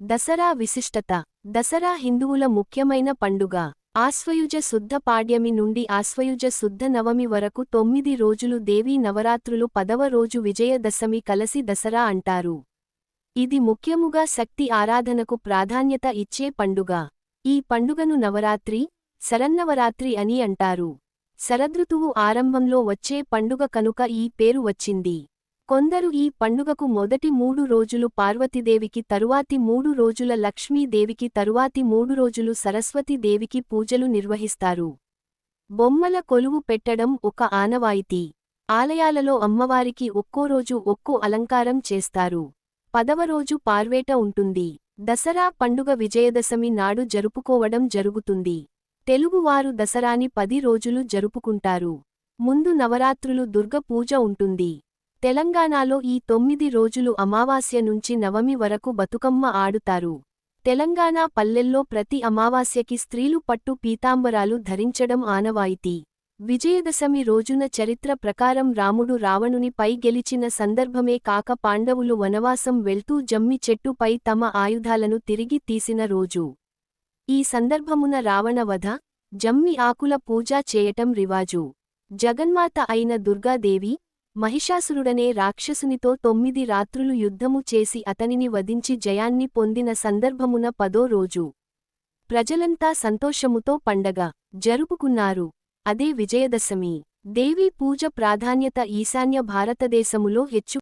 దసరా విశిష్టత. దసరా హిందువుల ముఖ్యమైన పండుగ. ఆశ్వయుజ శుద్ధ పాడ్యమి నుండి ఆశ్వయుజ శుద్ధ నవమి వరకు తొమ్మిది రోజులు దేవీ నవరాత్రులు పదవ రోజు విజయదశమి కలసి దసరా అంటారు. ఇది ముఖ్యముగా శక్తి ఆరాధనకు ప్రాధాన్యత ఇచ్చే పండుగ. ఈ పండుగను నవరాత్రి శరన్నవరాత్రి అని అంటారు. శరదృతువు ఆరంభంలో వచ్చే పండుగ కనుక ఈ పేరు వచ్చింది. కొందరు ఈ పండుగకు మొదటి మూడు రోజులు పార్వతీదేవికి తరువాతి మూడు రోజుల లక్ష్మీదేవికి తరువాతి మూడు రోజులు సరస్వతీదేవికి పూజలు నిర్వహిస్తారు. బొమ్మల కొలువు పెట్టడం ఒక ఆనవాయితీ. ఆలయాలలో అమ్మవారికి ఒక్కో రోజు ఒక్కో అలంకారం చేస్తారు. పదవ రోజు పార్వేట ఉంటుంది. దసరా పండుగ విజయదశమి నాడు జరుపుకోవడం జరుగుతుంది. తెలుగువారు దసరాని పది రోజులు జరుపుకుంటారు. ముందు నవరాత్రులు దుర్గ పూజ ఉంటుంది. తెలంగాణలో ఈ తొమ్మిది రోజులు అమావాస్య నుంచి నవమి వరకు బతుకమ్మ ఆడుతారు. తెలంగాణ పల్లెల్లో ప్రతి అమావాస్యకి స్త్రీలు పట్టు పీతాంబరాలు ధరించడం ఆనవాయితీ. విజయదశమి రోజున చరిత్ర ప్రకారం రాముడు రావణునిపై గెలిచిన సందర్భమే కాక పాండవులు వనవాసం వెళ్తూ జమ్మి చెట్టుపై తమ ఆయుధాలను తిరిగి తీసిన రోజు. ఈ సందర్భమున రావణవధ జమ్మి ఆకుల పూజ చేయటం రివాజు. జగన్మాత అయిన దుర్గాదేవి మహిషాసురుడనే రాక్షసునితో తొమ్మిది రాత్రులు యుద్ధము చేసి అతనిని వధించి జయాన్ని పొందిన సందర్భమున పదో రోజు. ప్రజలంతా సంతోషముతో పండగ జరుపుకున్నారు. అదే విజయదశమి. దేవీ పూజ ప్రాధాన్యత ఈశాన్య భారతదేశములో హెచ్చు